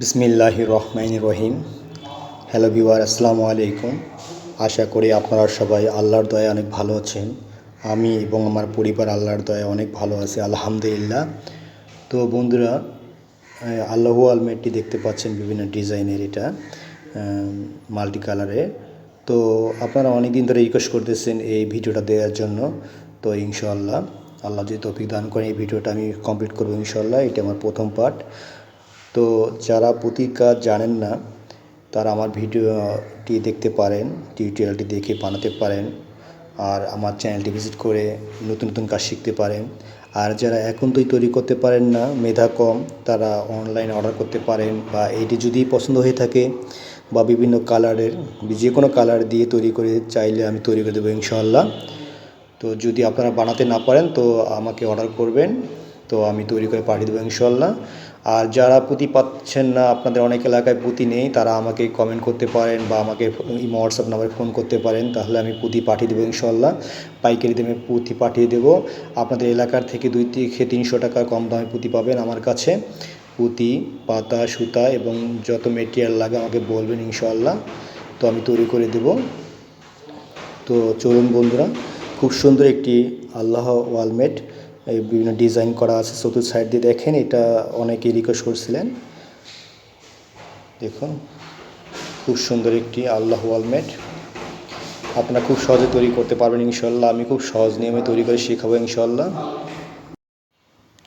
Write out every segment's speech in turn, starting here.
বিসমিল্লাহ রহমান রহিম হ্যালো ভিওয়ার আসসালামু আলাইকুম। আশা করি আপনারা সবাই আল্লাহর দয়া অনেক ভালো আছেন। আমি এবং আমার পরিবার আল্লাহর দয়া অনেক ভালো আছে, আলহামদুলিল্লাহ। তো বন্ধুরা আল্লাহ আলমেটটি দেখতে পাচ্ছেন বিভিন্ন ডিজাইনের এটা মাল্টি কালারের তো আপনারা অনেক দিন ধরে রিকোয়েস্ট করতেছেন এই ভিডিওটা দেওয়ার জন্য। তো ইনশাআল্লাহ, আল্লাহ যদি তৌফিক দান করেন, এই ভিডিওটা আমি কমপ্লিট করব ইনশাআল্লাহ। এটা আমার প্রথম পার্ট তো যারা কাজ জানেন না, তারা আমার ভিডিওটি দেখতে পারেন টিউটোরিয়ালটি দেখে বানাতে পারেন, আর আমার চ্যানেলটি ভিজিট করে নতুন নতুন কাজ শিখতে পারেন। আর যারা এখন তুই তৈরি করতে পারেন না, মেধা কম, তারা অনলাইন অর্ডার করতে পারেন, বা এইটি যদি পছন্দ হয়ে থাকে, বা বিভিন্ন কালারের, যে কোনো কালার দিয়ে তৈরি করে চাইলে আমি তৈরি করে দেবো ইনশাল্লাহ তো যদি আপনারা বানাতে না পারেন, তো আমাকে অর্ডার করবেন, তো আমি তৈরি করে পাঠিয়ে দেবো ইনশাল্লাহ আর যারা পুঁতি পাচ্ছেন না, আপনাদের অনেক এলাকায় পুঁতি নেই, তারা আমাকে কমেন্ট করতে পারেন বা আমাকে হোয়াটসঅ্যাপ নাম্বারে ফোন করতে পারেন, তাহলে আমি পুঁতি পাঠিয়ে দেবো ইনশাল্লাহ পাইকারি দামে পুঁতি পাঠিয়ে দেবো। আপনাদের এলাকার থেকে দুই থেকে তিনশো টাকা কম দামে পুঁতি পাবেন আমার কাছে। পুঁতি, পাতা, সুতা এবং যত মেটেরিয়াল লাগে আমাকে বলবেন ইনশাল্লাহ তো আমি তৈরি করে দেবো। তো চলুন বন্ধুরা, খুব সুন্দর একটি আল্লাহ ওয়ালমেট বিভিন্ন ডিজাইন করা আছে চতুর্থ সাইড দিয়ে দেখেন, এটা অনেকেই রিকোয়েস্ট করছিলেন। দেখুন, খুব সুন্দর একটি আল্লাহ ওয়ালমেট আপনারা খুব সহজে তৈরি করতে পারবেন ইনশাল্লাহ আমি খুব সহজ নিয়মে তৈরি করে শেখাবো ইনশাল্লাহ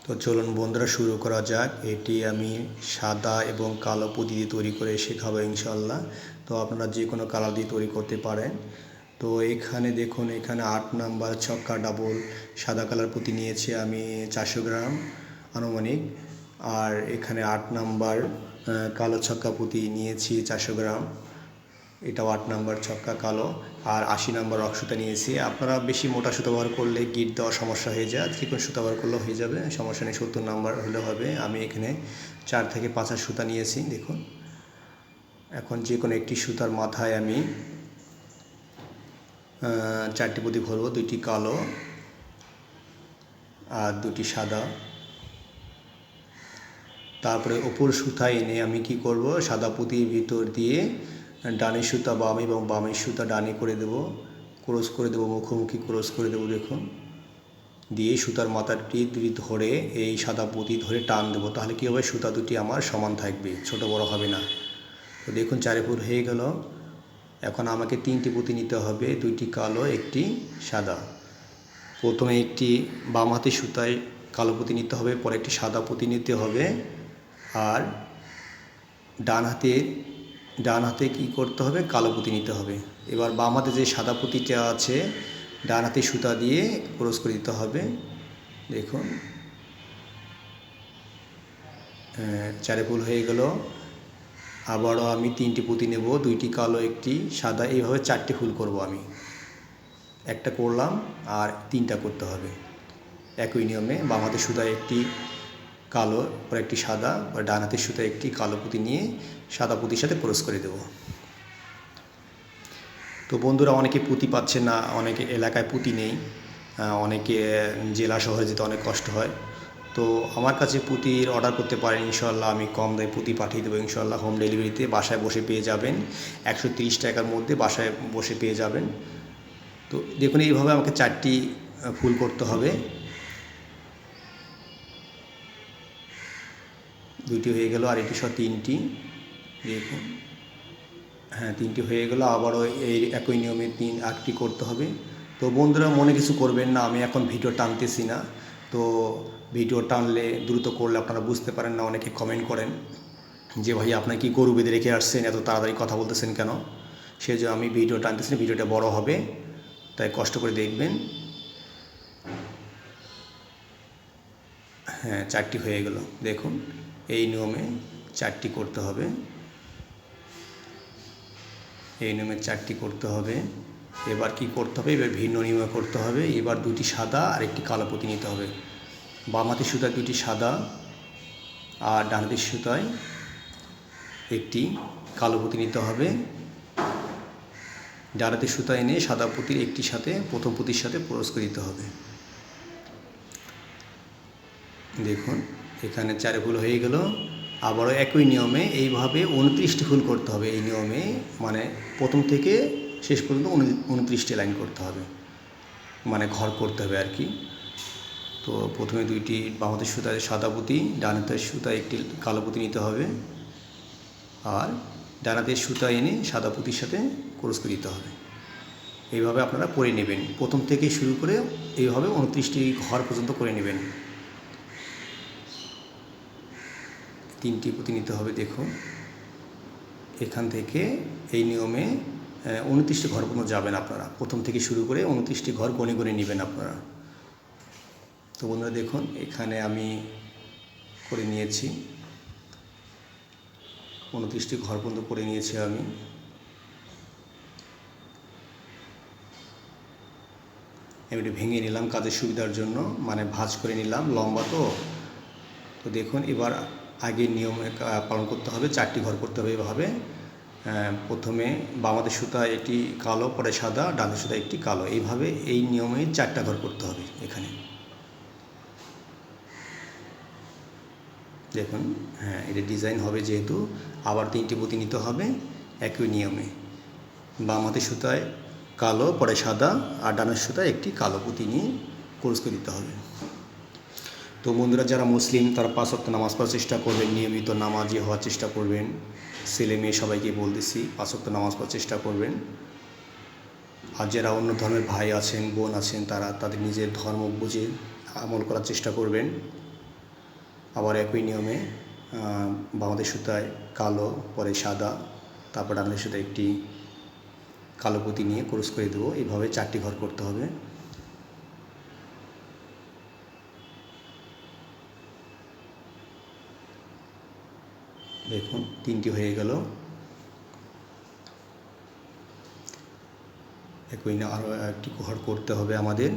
তো চলুন বন্ধুরা, শুরু করা যাক। এটি আমি সাদা এবং কালো পুঁতি দিয়ে তৈরি করে শেখাবো ইনশাল্লাহ তো আপনারা যে কোনো কালার দিয়ে তৈরি করতে পারেন। তো এখানে দেখুন, এখানে আট নাম্বার ছক্কা ডাবল সাদা কালার পুঁতি নিয়েছি আমি চারশো গ্রাম আনুমানিক। আর এখানে আট নাম্বার কালো ছক্কা পুঁতি নিয়েছি চারশো গ্রাম। এটাও আট নাম্বার ছক্কা কালো। আর আশি নাম্বার রক সুতা নিয়েছি। আপনারা বেশি মোটা সুতা ব্যবহার করলে গিট দেওয়ার সমস্যা হয়ে যায় চিকন সুতা ব্যবহার করলেও হয়ে যাবে, সমস্যা নেই, সত্তর নাম্বার হলে হবে। আমি এখানে চার থেকে পাঁচ সুতা নিয়েছি, দেখুন। এখন যে কোনো একটি সুতার মাথায় আমি চারটি পুঁতি ভরবো দুইটি কালো আর দুটি সাদা। তারপরে ওপর সুতা এনে আমি কি করব? সাদা পুঁতির ভিতর দিয়ে ডানি সুতা বামে এবং বামের সুতা ডানি করে দেব। ক্রস করে দেবো, মুখোমুখি ক্রস করে দেবো, দেখুন। দিয়ে সুতার মাথাটি দুটি ধরে এই সাদা পুঁতি ধরে টান দেবো। তাহলে কী হবে? সুতা দুটি আমার সমান থাকবে, ছোট বড় হবে না। তো দেখুন চারি হয়ে গেল। এখন আমাকে তিনটি পুঁতি নিতে হবে, দুইটি কালো, একটি সাদা। প্রথমে একটি বাম হাতে সুতায় কালো পুঁতি নিতে হবে, পরে একটি সাদা পুঁতি নিতে হবে। আর ডান হাতে ডান হাতে কি করতে হবে? কালো পুঁতি নিতে হবে। এবার বাম হাতে যে সাদা পুঁতিটা আছে, ডান হাতে সুতা দিয়ে ক্রস করে দিতে হবে। দেখুন। চারে ফুল হয়ে গেল। আবারও আমি তিনটি পুঁতি নেব, দুইটি কালো, একটি সাদা। এইভাবে চারটি ফুল করব আমি। একটা করলাম আর তিনটা করতে হবে। একই নিয়মে বাম হাতের সুতায় একটি কালো, পর একটি সাদা বা ডান হাতের সুতায় একটি কালো পুঁতি নিয়ে সাদা পুঁতির সাথে ক্রস করে দেব। তো বন্ধুরা, অনেকে পুঁতি পাচ্ছে না, অনেকে এলাকায় পুঁতি নেই অনেকে জেলা শহরে যেতে অনেক কষ্ট হয়। তো আমার কাছে পুঁতির অর্ডার করতে পারেন ইনশাল্লাহ আমি কম দামে পুঁতি পাঠিয়ে দেবো ইনশাল্লাহ হোম ডেলিভারিতে বাসায় বসে পেয়ে যাবেন। একশো টাকার মধ্যে বাসায় বসে পেয়ে যাবেন। তো দেখুন, এইভাবে আমাকে চারটি ফুল করতে হবে। দুইটি হয়ে গেল আর এটি সহ তিনটি। দেখুন। হ্যাঁ তিনটি হয়ে গেল, আবারও এই একই নিয়মে তিন, আটটি করতে হবে। তো বন্ধুরা, মনে কিছু করবেন না, আমি এখন ভিডিও টানতেছি না। তো ভিডিও টানলে দ্রুত করলে আপনারা বুঝতে পারেন না, অনেকে কমেন্ট করেন যে ভাই আপনার কি গরু বেঁধে রেখে আসছেন? এত তাড়াতাড়ি কথা বলতেছেন কেন? সেই জন্য আমি ভিডিও টানতেছি, ভিডিওটা বড় হবে, তাই কষ্ট করে দেখবেন। হ্যাঁ চারটি হয়ে গেল। দেখুন, এই নিয়মে চারটি করতে হবে। এই নিয়মে চারটি করতে হবে। এবার কি করতে হবে? এবার ভিন্ন নিয়মে করতে হবে। এবার দুটি সাদা আর একটি কালো পুঁতি নিতে হবে। বাম সুতায় দুটি সাদা আর ডান হাতের সুতায় একটি কালো পুঁতি নিতে হবে। ডান হাতের সুতা এনে সাদা পুঁতির একটি সাথে, প্রথম পুঁতির সাথে প্রবেশ করে দিতে হবে। দেখুন, এখানে চারে ফুল হয়ে গেল। আবারও একই নিয়মে এইভাবে উনত্রিশটি ফুল করতে হবে। এই নিয়মে মানে প্রথম থেকে শেষ পর্যন্ত উনত্রিশটি লাইন করতে হবে। মানে ঘর করতে হবে আর কি। তো প্রথমে দুইটি বামাতের সুতায় সাদা পুঁতি ডানাতের সুতায় একটি কালো পুঁতি নিতে হবে। আর ডানাতের সুতা এনে সাদা পুঁতির সাথে ক্রস করে দিতে হবে। এইভাবে আপনারা করে নেবেন। প্রথম থেকে শুরু করে এইভাবে উনত্রিশটি ঘর পর্যন্ত করে নেবেন। তিনটি পুঁতি নিতে হবে, দেখুন। এখান থেকে এই নিয়মে উনত্রিশটি ঘর পর্যন্ত যাবেন আপনারা। প্রথম থেকে শুরু করে উনত্রিশটি ঘর গণে গণে নেবেন আপনারা। তো বন্ধুরা দেখুন, এখানে আমি করে নিয়েছি। উনত্রিশটি ঘর পর্যন্ত করে নিয়েছি আমি। আমি একটু ভেঙে নিলাম কাজের সুবিধার জন্য মানে ভাঁজ করে নিলাম, লম্বা তো। তো দেখুন, এবার আগে নিয়ম পালন করতে হবে, চারটি ঘর করতে হবে এভাবে। প্রথমে বামাদের সুতা একটি কালো, পরে সাদা ডানের সুতা একটি কালো। এইভাবে এই নিয়মে চারটা ঘর করতে হবে এখানে। দেখুন হ্যাঁ এটা ডিজাইন হবে যেহেতু, আবার তিনটি পুঁতি নিতে হবে একই নিয়মে। বাম সুতায় কালো, পরে সাদা, আর ডানের সুতায় একটি কালো পুঁতি নিয়ে কোর্স করে দিতে হবে। তো বন্ধুরা যারা মুসলিম তারা পাঁচ ওয়াক্ত নামাজ পড়ার চেষ্টা করবেন নিয়মিত নামাজি হওয়ার চেষ্টা করবেন। ছেলে মেয়ে সবাইকে বলতেছি পাঁচ ওয়াক্ত নামাজ পড়ার চেষ্টা করবেন। আর যারা অন্য ধর্মের ভাই আছেন বোন আছেন তারা তাদের নিজের ধর্ম বুঝে আমল করার চেষ্টা করবেন। আবার একই নিয়মে আহ, বামাদের সুতায় কালো পরে সাদা তারপর ডানের সুতায় একটি কালো পুঁতি নিয়ে ক্রস করে দেবো। এইভাবে চারটি ঘর করতে হবে। দেখুন, তিনটি হয়ে গেল। একই না আরও একটি ঘর করতে হবে আমাদের।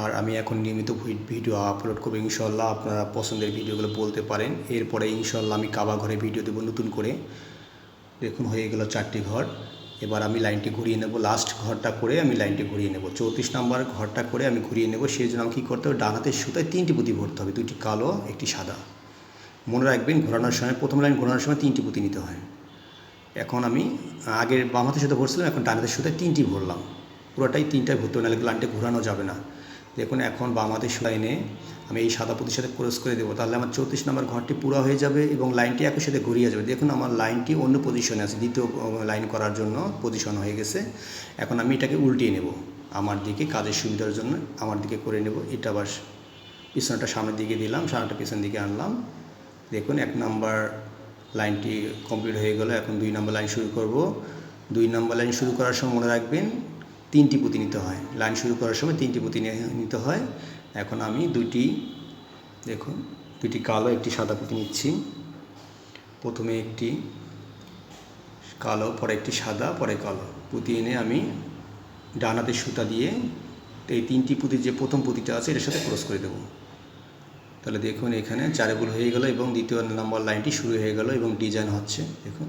আর আমি এখন নিয়মিত ভিডিও আপলোড করব। ইনশাল্লাহ আপনারা পছন্দের ভিডিওগুলো বলতে পারেন। এরপরে ইনশাল্লাহ আমি কাবা ঘরে ভিডিও দেবো নতুন করে। দেখুন, হয়ে গেল চারটি ঘর। এবার আমি লাইনটি ঘুরিয়ে নেব লাস্ট ঘরটা করে আমি লাইনটি ঘুরিয়ে নেব, চৌত্রিশ নম্বর ঘরটা করে আমি ঘুরিয়ে নেব, সেই জন্য আমাকে কী করতে হবে, ডান হাতের সুতায় তিনটি পুঁতি ভরতে হবে দুটি কালো, একটি সাদা। মনে রাখবেন, ঘোরানোর সময়, প্রথম লাইন ঘোরানোর সময় তিনটি পুঁতি নিতে হয়। এখন আমি আগের বাম হাতের সাথে ভরছিলাম, এখন ডান হাতের সুতায় তিনটি ভরলাম। পুরোটাই তিনটায় ভরতে হবে নাহলে লাইনটা ঘোরানো যাবে না। দেখুন, এখন হাতের সুতা এনে আমি এই সাদা পুঁতির সাথে ক্রস করে দেবো। তাহলে আমার চৌত্রিশ নম্বর ঘরটি পুরো হয়ে যাবে এবং লাইনটি একই সাথে ঘুরিয়ে যাবে। দেখুন, আমার লাইনটি অন্য পজিশনে আছে, দ্বিতীয় লাইন করার জন্য পজিশন হয়ে গেছে। এখন আমি এটাকে উল্টিয়ে নেব। আমার দিকে কাজের সুবিধার জন্য আমার দিকে করে নেব। এটা আবার পিছনটা সামনের দিকে দিলাম, সামনেটা পিছন দিকে আনলাম। দেখুন, এক নাম্বার লাইনটি কমপ্লিট হয়ে গেল। এখন দুই নম্বর লাইন শুরু করব। দুই নম্বর লাইন শুরু করার সময় মনে রাখবেন তিনটি পুঁতি নিতে হয়। লাইন শুরু করার সময় তিনটি পুঁতি নিতে হয়। এখন আমি দুইটি, দেখুন দুটি কালো, একটি সাদা পুঁতি নিচ্ছি। প্রথমে একটি কালো, পরে একটি সাদা, পরে কালো। পুঁতি এনে আমি ডানাতে সুতা দিয়ে এই তিনটি পুঁতির যে প্রথম পুঁতিটা আছে, এটার সাথে ক্রস করে দেবো। তাহলে দেখুন, এখানে চারে হয়ে গেল এবং দ্বিতীয় নাম্বার লাইনটি শুরু হয়ে গেল এবং ডিজাইন হচ্ছে। দেখুন।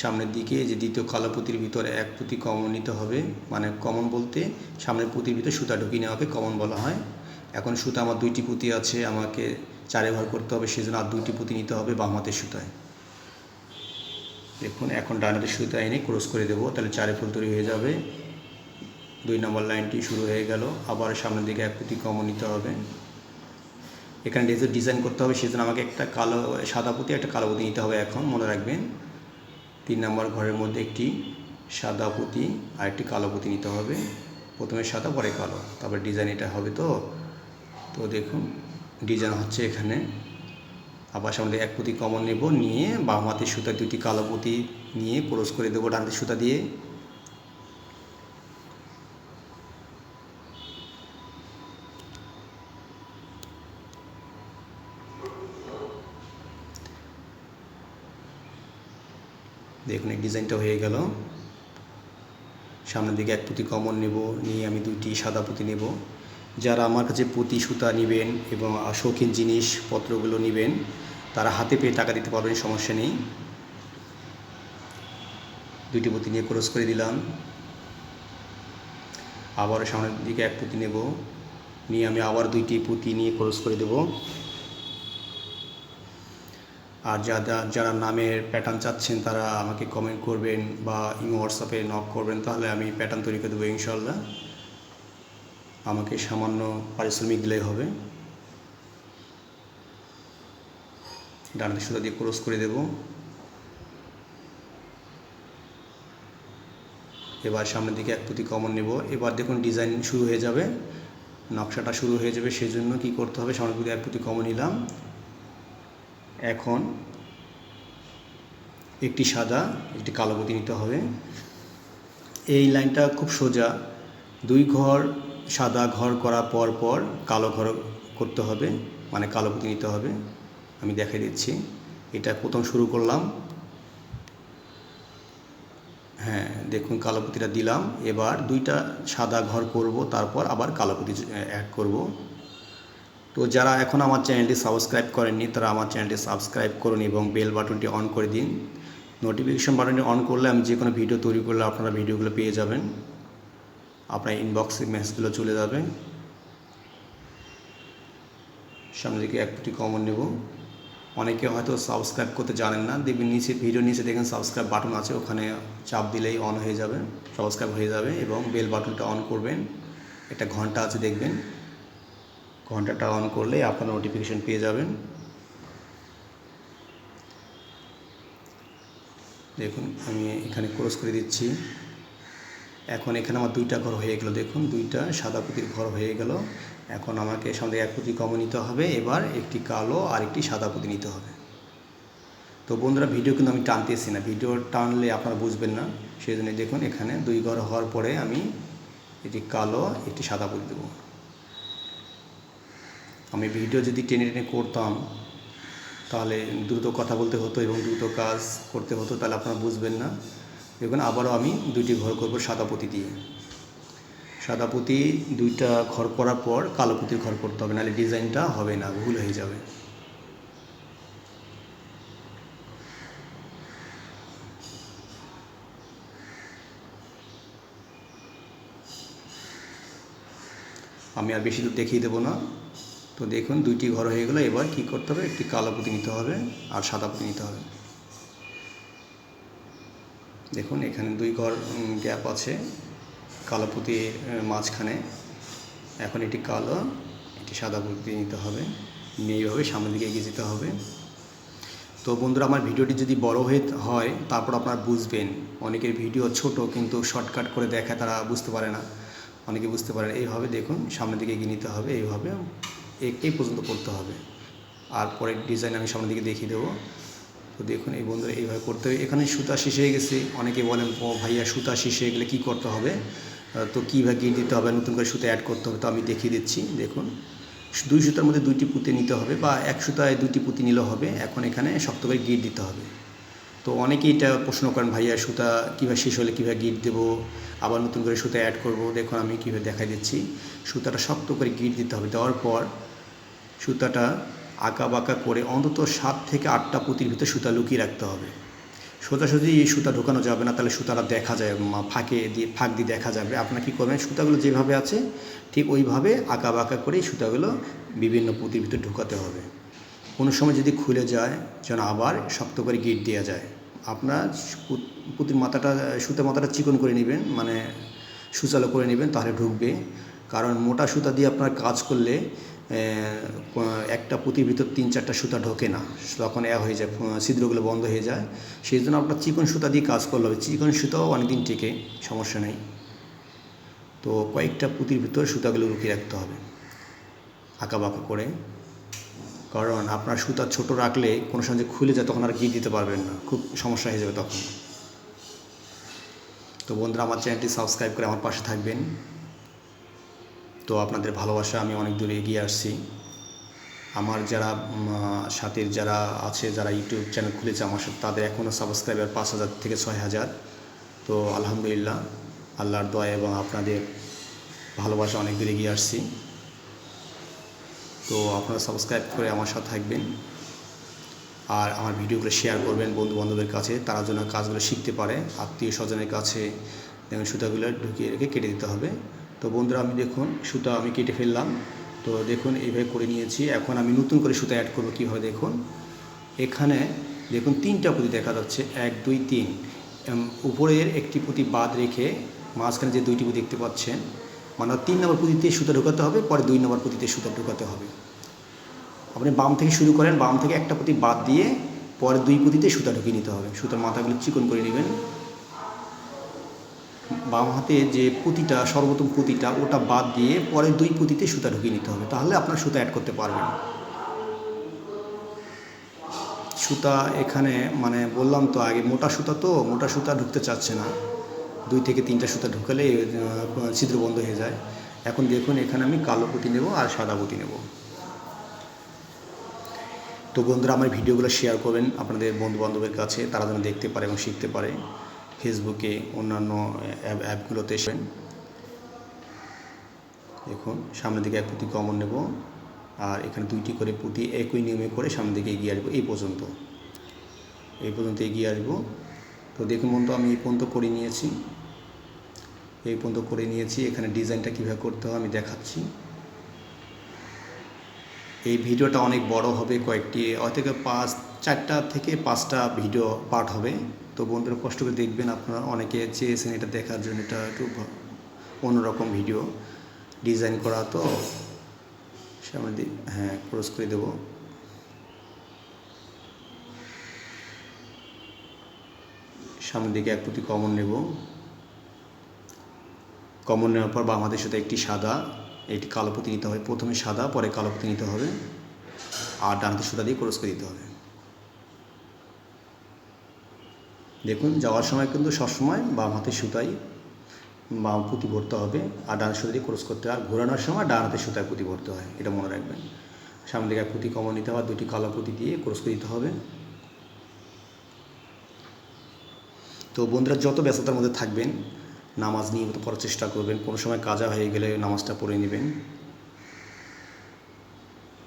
সামনের দিকে যে দ্বিতীয় কালো পুঁতির ভিতরে এক পুঁতি কমন নিতে হবে। মানে কমন বলতে সামনের পুঁতির ভিতরে সুতা ঢুকিয়ে নেওয়াকে কমন বলা হয়। এখন সুতা আমার দুইটি পুঁতি আছে, আমাকে চারে ঘর করতে হবে, সেজন্য আর দুইটি পুঁতি নিতে হবে বাম হাতের সুতায়। দেখুন, এখন ডান হাতের সুতা এনে ক্রস করে দেবো, তাহলে চারে ফুল তৈরি হয়ে যাবে। দুই নম্বর লাইনটি শুরু হয়ে গেল, আবার সামনের দিকে এক পুঁতি কমন নিতে হবে। এখানে ডিজাইন করতে হবে, সেজন্য আমাকে একটা কালো, সাদা পুঁতি, একটা কালো পুঁতি নিতে হবে এখন, মনে রাখবেন। তিন নম্বর ঘরের মধ্যে একটি সাদা পুঁতি আর একটি কালো পুঁতি নিতে হবে। প্রথমে সাদা, পরে কালো। তারপর ডিজাইন এটা হবে তো। তো দেখুন ডিজাইন হচ্ছে এখানে। আবার সামনে এক পুঁতি কমন নেব, নিয়ে বাম হাতে সুতা দুটি কালো পুঁতি নিয়ে ক্রস করে দেবো, ডান সুতা দিয়ে। দেখুন, এই ডিজাইনটা হয়ে গেল। সামনের দিকে এক পুঁতি কমন নেব, নিয়ে আমি দুইটি সাদা পুঁতি নেব। যারা আমার কাছে পুঁতি, সুতা নেবেন এবং শৌখিন জিনিসপত্রগুলো নেবেন, তারা হাতে পেয়ে টাকা দিতে পারবেন, সমস্যা নেই। দুইটি পুঁতি নিয়ে ক্রস করে দিলাম। আবারও সামনের দিকে এক পুঁতি নেব, নিয়ে আমি আবার দুইটি পুঁতি নিয়ে ক্রস করে দেব। আর যারা যারা নামের প্যাটার্ন চাচ্ছেন, তারা আমাকে কমেন্ট করবেন বা ইমো হোয়াটসঅ্যাপে নক করবেন, তাহলে আমি প্যাটার্ন তৈরি করে দেবো ইনশাল্লাহ আমাকে সামান্য পারিশ্রমিক দিলেই হবে। ডানাতে সুতা দিয়ে ক্রস করে দেব। এবার সামনের দিকে এক পুঁতি কমন নেব। এবার দেখুন ডিজাইন শুরু হয়ে যাবে। নকশাটা শুরু হয়ে যাবে সেই জন্য কী করতে হবে? সামনের দিকে এক পুঁতি কমন নিলাম। এখন একটি সাদা, একটি কালো পুঁতি নিতে হবে। এই লাইনটা খুব সোজা। দুই ঘর সাদা ঘর করার পর পর কালো ঘর করতে হবে মানে কালো পুঁতি নিতে হবে। আমি দেখাই দিচ্ছি। এটা প্রথম শুরু করলাম। হ্যাঁ দেখুন কালো পুঁতিটা দিলাম। এবার দুইটা সাদা ঘর করব, তারপর আবার কালো পুঁতি অ্যাড করব। তো যারা এখন আমার চ্যানেলটি সাবস্ক্রাইব করেননি, তারা আমার চ্যানেলটি সাবস্ক্রাইব করুন এবং বেল বাটনটি অন করে দিন। নোটিফিকেশন বাটনটি অন করলে আমি যে কোনো ভিডিও তৈরি করলে আপনারা ভিডিওগুলো পেয়ে যাবেন। আপনার ইনবক্সে মেসেজগুলো চলে যাবে। সামনে দিকে এক পুঁতি কমন নেব। অনেকে হয়তো সাবস্ক্রাইব করতে জানেন না। দেখবেন নিচে ভিডিও নিচে দেখেন সাবস্ক্রাইব বাটন আছে। ওখানে চাপ দিলেই অন হয়ে যাবে সাবস্ক্রাইব হয়ে যাবে এবং বেল বাটনটা অন করবেন। একটা ঘণ্টা আছে দেখবেন। ঘন্টাটা অন করলে আপনারা নোটিফিকেশন পেয়ে যাবেন। দেখুন, আমি এখানে ক্রস করে দিচ্ছি। এখন এখানে আমার দুইটা ঘর হয়ে গেল, দেখুন, দুইটা সাদা পুঁতির ঘর হয়ে গেল। এখন আমাকে সামনে এক পুঁতি কমন নিতে হবে, এবার একটি কালো আর একটি সাদা পুঁতি নিতে হবে। তো বন্ধুরা ভিডিও কিন্তু আমি টানতেছি না। ভিডিও টানলে আপনারা বুঝবেন না, সেই জন্য দেখুন, এখানে দুই ঘর হওয়ার পরে আমি এটি কালো, একটি সাদা পুঁতি দেবো। আমি ভিডিও যদি টেনে টেনে করতাম, তাহলে দ্রুত কথা বলতে হতো এবং দ্রুত কাজ করতে হতো, তাহলে আপনারা বুঝবেন না। দেখুন আবারও আমি দুইটি ঘর করব সাদা পুঁতি দিয়ে। সাদা পুঁতি দুইটা ঘর করার পর কালো পুঁতির ঘর করতে হবে, নাহলে ডিজাইনটা হবে না, ভুল হয়ে যাবে। আমি আর বেশি দূর দেখিয়ে দেবো না। তো দেখুন, দুইটি ঘর হয়ে গেলো। এবার কী করতে হবে? একটি কালো পুঁতি নিতে হবে আর সাদা পুঁতি নিতে হবে। দেখুন, এখানে দুই ঘর গ্যাপ আছে কালো পুঁতি মাঝখানে। এখন এটি কালো, এটি সাদা পুঁতি নিতে হবে। নিয়ে এইভাবে সামনের দিকে এগিয়ে যেতে হবে। তো বন্ধুরা, আমার ভিডিওটি যদি বড় হয়ে হয়, তারপর আপনারা বুঝবেন। অনেকের ভিডিও ছোট, কিন্তু শর্টকাট করে দেখায় তারা বুঝতে পারে না। অনেকে বুঝতে পারে না। এইভাবে দেখুন, সামনের দিকে এগিয়ে নিতে হবে। এইভাবে এই- পর্যন্ত করতে হবে। আর পরের ডিজাইন আমি সামনের দিকে দেখিয়ে দেবো। তো দেখুন এই বন্ধুরা এইভাবে করতে হবে। এখানে সুতা শেষ হয়ে গেছে। অনেকে বলেন, ও ভাইয়া, সুতা শেষ হয়ে গেলে কী করতে হবে? তো কীভাবে গিয়ে দিতে হবে? নতুন করে সুতা অ্যাড করতে হবে। তো আমি দেখিয়ে দিচ্ছি। দেখুন, দুই সুতার মধ্যে দুইটি পুঁতি নিতে হবে বা এক সুতায় দুইটি পুঁতি নিলেও হবে। এখন এখানে শক্ত করে গিট দিতে হবে। তো অনেকেই এটা প্রশ্ন করেন, ভাইয়া, সুতা কীভাবে শেষ হলে কীভাবে গিট দেবো? আবার নতুন করে সুতা অ্যাড করব? দেখুন, আমি কীভাবে দেখাই দিচ্ছি। সুতাটা শক্ত করে গিট দিতে হবে। দেওয়ার পর সুতাটা আঁকা বাঁকা করে অন্তত সাত থেকে আটটা পুঁতির ভিতরে সুতা লুকিয়ে রাখতে হবে। সোজাসুজি এই সুতা ঢোকানো যাবে না, তাহলে সুতাটা দেখা যায় ফাঁকে দিয়ে, ফাঁক দিয়ে দেখা যাবে। আপনারা কী করবেন, সুতাগুলো যেভাবে আছে, ঠিক ওইভাবে আঁকা বাঁকা করে সুতাগুলো বিভিন্ন পুঁতির ভিতরে ঢোকাতে হবে। কোনো সময় যদি খুলে যায়, যেন আবার শক্ত করে গিট দেওয়া যায়। আপনার পুঁতির মাথাটা সুতার মাথাটা চিকন করে নেবেন মানে সুচালো করে নেবেন, তাহলে ঢুকবে। কারণ মোটা সুতা দিয়ে আপনার কাজ করলে একটা পুঁতির ভিতর তিন চারটা সুতা ঢোকে না। তখন এ হয়ে যায় ছিদ্রগুলো বন্ধ হয়ে যায়। সেই জন্য আপনার চিকন সুতা দিয়ে কাজ করলে হবে। চিকন সুতাও অনেকদিন টেকে, সমস্যা নেই। তো কয়েকটা পুঁতির ভিতর সুতাগুলো লুকিয়ে রাখতে হবে। আঁকা বাঁকা করে। কারণ আপনার সুতা ছোট রাখলে কোনো সময় যে খুলে যায় তখন আর গিয়ে দিতে পারবেন না। খুব সমস্যা হয়ে যাবে তখন। তো বন্ধুরা, আমার চ্যানেলটি সাবস্ক্রাইব করে আমার পাশে থাকবেন। তো আপনাদের ভালোবাসা, আমি অনেক দূরে এগিয়ে আসছি। আমার যারা সাথের যারা আছে, যারা ইউটিউব চ্যানেল খুলেছে আমার সাথে, তাদের এখনও সাবস্ক্রাইবার পাঁচ হাজার থেকে ছয় হাজার। তো আলহামদুলিল্লাহ, আল্লাহর দয়া এবং আপনাদের ভালোবাসা অনেক দূরে এগিয়ে আসছি। তো আপনারা সাবস্ক্রাইব করে আমার সাথে থাকবেন। আর আমার ভিডিওগুলো শেয়ার করবেন বন্ধু বান্ধবের কাছে, তারা যেন কাজগুলো শিখতে পারে আত্মীয় স্বজনের কাছে। দেখুন সুতাগুলো ঢুকিয়ে রেখে কেটে দিতে হবে। তো তো বন্ধুরা, আমি দেখুন, সুতা আমি কেটে ফেললাম। তো দেখুন, এইভাবে করে নিয়েছি। এখন আমি নতুন করে সুতা অ্যাড করব কীভাবে দেখুন। এখানে দেখুন, তিনটা পুঁতি দেখা যাচ্ছে। এক, দুই, তিন। উপরের একটি পুঁতি বাদ রেখে মাঝখানে যে দুইটি পুঁতি দেখতে পাচ্ছেন মানে তিন নম্বর পুঁতিতে সুতা ঢোকাতে হবে, পরে দুই নম্বর পুঁতিতে সুতা ঢোকাতে হবে। আপনি বাম থেকে শুরু করেন, বাম থেকে একটা পুঁতি বাদ দিয়ে পরে দুই পুঁতিতে সুতা ঢুকিয়ে নিতে হবে। সুতার মাথাগুলো চিকন করে নেবেন। বাম হাতে যে পুঁতিটা সর্বপ্রথম পুঁতিটা ওটা বাদ দিয়ে পরে দুই পুঁতিতে সুতা ঢুকিয়ে নিতে হবে। তাহলে আপনার সুতা অ্যাড করতে পারবেন। সুতা এখানে মানে বললাম তো আগে, মোটা সুতা তো, মোটা সুতা ঢুকতে চাচ্ছে না। দুই থেকে তিনটা সুতা ঢুকালে ছিদ্র বন্ধ হয়ে যায়। এখন দেখুন, এখানে আমি কালো পুঁতি নেব আর সাদা পুঁতি নেব। তো বন্ধুরা, আমার ভিডিওগুলো শেয়ার করবেন আপনাদের বন্ধু বান্ধবের কাছে, তারা যেন দেখতে পারে এবং শিখতে পারে। ফেসবুকে অন্যান্য অ্যাপ অ্যাপগুলোতে এসেন দেখুন, সামনের দিকে এক পুঁতি কমন নেব আর এখানে দুইটি করে পুঁতি একই নিয়মে করে সামনের দিকে এগিয়ে আসব। এই পর্যন্ত। এই পর্যন্ত এগিয়ে আসব। তো দেখুন বন্ধু, আমি এই পর্যন্ত করে নিয়েছি। এই পর্যন্ত করে নিয়েছি। এখানে ডিজাইনটা কীভাবে করতে হয় আমি দেখাচ্ছি। এই ভিডিওটা অনেক বড় হবে, কয়েকটি থেকে পাঁচ, চারটা থেকে পাঁচটা ভিডিও পার্ট হবে। তো বন্ধুরা কষ্ট করে দেখবেন, আপনারা অনেকে চেয়েছেন এটা দেখার জন্য, এটা একটু অন্যরকম ভিডিও ডিজাইন করা। তো সামনে হ্যাঁ ক্রস করে দেবো। সামনের দিকে এক প্রতি কমন নেব। কমন নেওয়ার পর বাম হাতের সাথে একটি সাদা, একটি কালো পুঁতি নিতে হবে। প্রথমে সাদা, পরে কালো পুঁতি নিতে হবে। আর ডান হাতের সুতা দিয়ে ক্রস করে দিতে হবে। দেখুন, যাওয়ার সময় কিন্তু সবসময় বাম হাতের সুতাই বাম পুঁতি ভরতে হবে। আর ডান সুতা দিয়ে ক্রস করতে হয়। আর ঘোরানোর সময় ডান হাতের সুতায় পুঁতি ভরতে হয়। এটা মনে রাখবেন। সামনে দিকে পুঁতি কমন নিতে হবে। দুটি কালো পুঁতি দিয়ে ক্রস করে দিতে হবে। তো বন্ধুরা, যত ব্যস্ততার মধ্যে থাকবেন নামাজ নিয়মিত পড়ার চেষ্টা করবেন। কোনো সময় কাজা হয়ে গেলে নামাজটা পড়ে নেবেন।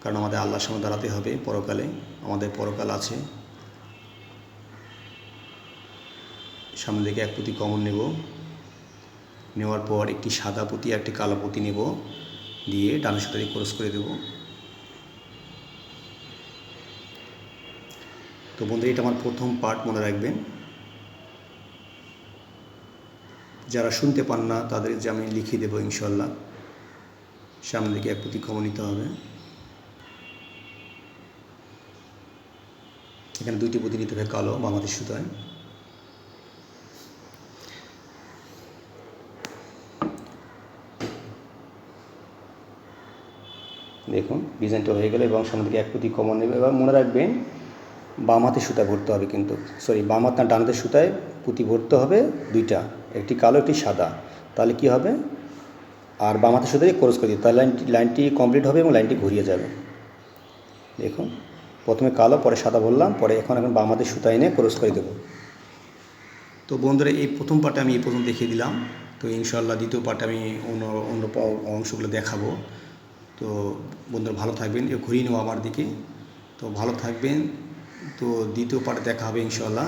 কারণ আমাদের আল্লাহর সামনে দাঁড়াতে হবে পরকালে। আমাদের পরকাল আছে। সামনে দিকে এক পুঁতি কমন নেব। নেওয়ার পর একটি সাদা পুঁতি একটি কালো পুঁতি নেব। দিয়ে ডানের সাথে ক্রস করে দেব। তো বন্ধুরা, এটা আমার প্রথম পার্ট মনে রাখবেন। যারা শুনতে পান না, তাদের যে আমি লিখিয়ে দেবো ইনশাল্লাহ সামনে দিকে এক প্রতি কমন নিতে হবে। এখানে দুইটি পুঁতি নিতে হবে কালো বামাদের সুতায়। দেখুন ডিজাইনটা হয়ে গেলে এবং সামনে দিকে এক পুঁতি কমন নেবে। এবার মনে রাখবেন বাম হাতে সুতা ভরতে হবে কিন্তু সরি বাম হাত না ডান হাতের সুতায় পুঁতি ভরতে হবে দুইটা, একটি কালো, একটি সাদা। তাহলে কি হবে? আর বাম হাতের সুতায় ক্রস করে দিই। তাহলে লাইনটি লাইনটি কমপ্লিট হবে এবং লাইনটি ঘুরিয়ে যাবে। দেখুন, প্রথমে কালো, পরে সাদা বললাম পরে এখন এখন বাম হাতের সুতা এনে ক্রস করে দেবো। তো বন্ধুরা, এই প্রথম পার্টে আমি এই প্রথম দেখিয়ে দিলাম। তো ইনশাল্লাহ দ্বিতীয় পার্টে আমি অন্য অন্য অংশগুলো দেখাবো। তো বন্ধুরা, ভালো থাকবেন। এ ঘুরিয়ে নেব আমার দিকে। তো ভালো থাকবেন। তো দ্বিতীয় পার্টে দেখা হবে ইনশাল্লাহ